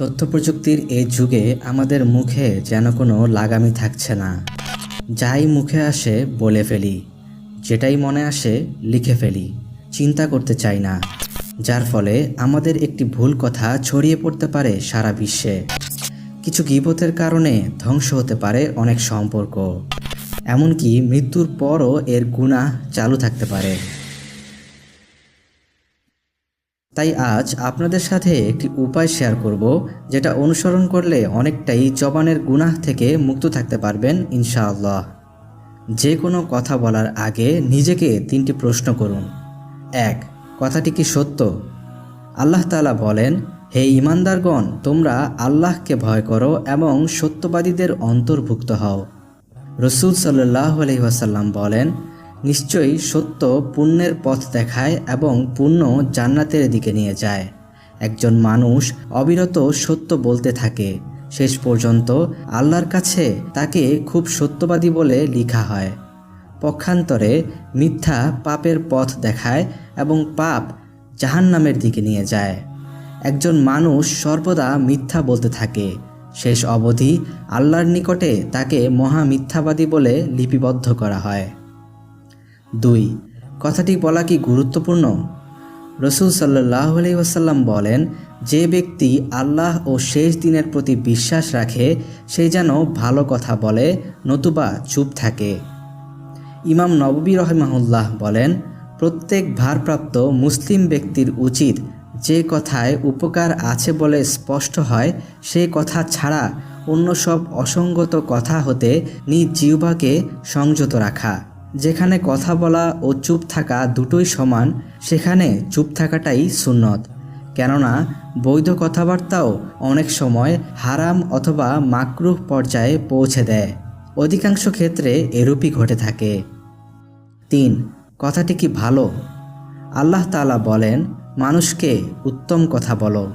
তথ্য প্রযুক্তির এই যুগে আমাদের মুখে যেন কোনো লাগামি থাকছে না। যাই মুখে আসে বলে ফেলি, যেটাই মনে আসে লিখে ফেলি, চিন্তা করতে চাই না। যার ফলে আমাদের একটি ভুল কথা ছড়িয়ে পড়তে পারে সারা বিশ্বে। কিছু গিবতের কারণে ধ্বংস হতে পারে অনেক সম্পর্ক। এমনকি মৃত্যুর পরও এর গুণা চালু থাকতে পারে। তাই আজ আপনাদের সাথে একটি উপায় শেয়ার করব, যেটা অনুসরণ করলে অনেকটাই জবানের গুনাহ থেকে মুক্ত থাকতে পারবেন, ইনশাআল্লাহ। যে কোনো কথা বলার আগে নিজেকে তিনটি প্রশ্ন করুন। এক, কথাটি কি সত্য? আল্লাহ তাআলা বলেন, হে ইমানদারগণ তোমরা আল্লাহকে ভয় করো এবং সত্যবাদীদের অন্তর্ভুক্ত হও। রসুল সাল্লাহ আলহিহাসাল্লাম বলেন নিশ্চয়ই সত্য পুণ্যের পথ দেখায় এবং পুণ্য জান্নাতের দিকে নিয়ে যায়। একজন মানুষ অবিরত সত্য বলতে থাকে। শেষ পর্যন্ত আল্লাহর কাছে তাকে খুব সত্যবাদী বলে লিখা হয়। পক্ষান্তরে মিথ্যা পাপের পথ দেখায় এবং পাপ জাহান্নামের দিকে নিয়ে যায়। একজন মানুষ সর্বদা মিথ্যা বলতে থাকে। শেষ অবধি আল্লাহর নিকটে তাকে মহা মিথ্যাবাদী বলে লিপিবদ্ধ করা হয়। দুই, কথাটি বলা কি গুরুত্বপূর্ণ? রসুল সাল্লাহ আলি বলেন, যে ব্যক্তি আল্লাহ ও শেষ দিনের প্রতি বিশ্বাস রাখে, সে যেন ভালো কথা বলে, নতুবা চুপ থাকে। ইমাম নববী রহমাহুল্লাহ বলেন, প্রত্যেক ভারপ্রাপ্ত মুসলিম ব্যক্তির উচিত যে কথায় উপকার আছে বলে স্পষ্ট হয়, সে কথা ছাড়া অন্য সব অসঙ্গত কথা হতে নিজ জিহ্বাকে সংযত রাখা। যেখানে কথা বলা ও চুপ থাকা দুটোই সমান, সেখানে চুপ থাকাটাই সুন্নত। কেননা, বৈধ কথাবার্তাও অনেক সময় হারাম অথবা মাকরুহ পর্যায়ে পৌঁছে দেয়। অধিকাংশ ক্ষেত্রে এরূপই ঘটে থাকে। তিন, কথাটি কি ভালো? আল্লাহ তালা বলেন, মানুষকে উত্তম কথা বলো।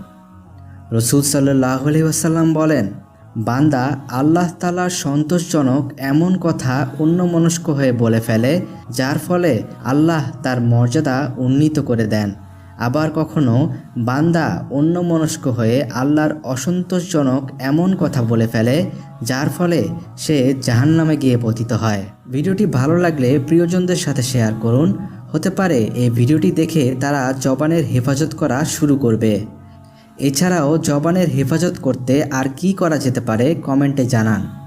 রসুল সাল্লাহ আলহিহাসাল্লাম বলেন বান্দা আল্লাহ তালার সন্তোষজনক এমন কথা অন্য মনস্ক হয়ে বলে ফেলে, যার ফলে আল্লাহ তার মর্যাদা উন্নীত করে দেন। আবার কখনো বান্দা অন্য মনস্ক হয়ে আল্লাহর অসন্তোষজনক এমন কথা বলে ফেলে, যার ফলে সে জাহান্নামে গিয়ে পতিত হয়। ভিডিওটি ভালো লাগলে প্রিয়জনদের সাথে শেয়ার করুন। হতে পারে এই ভিডিওটি দেখে তারা জবানের হেফাজত করা শুরু করবে। এছাড়াও জবানের হেফাজত করতে আর কি করা যেতে পারে কমেন্টে জানান।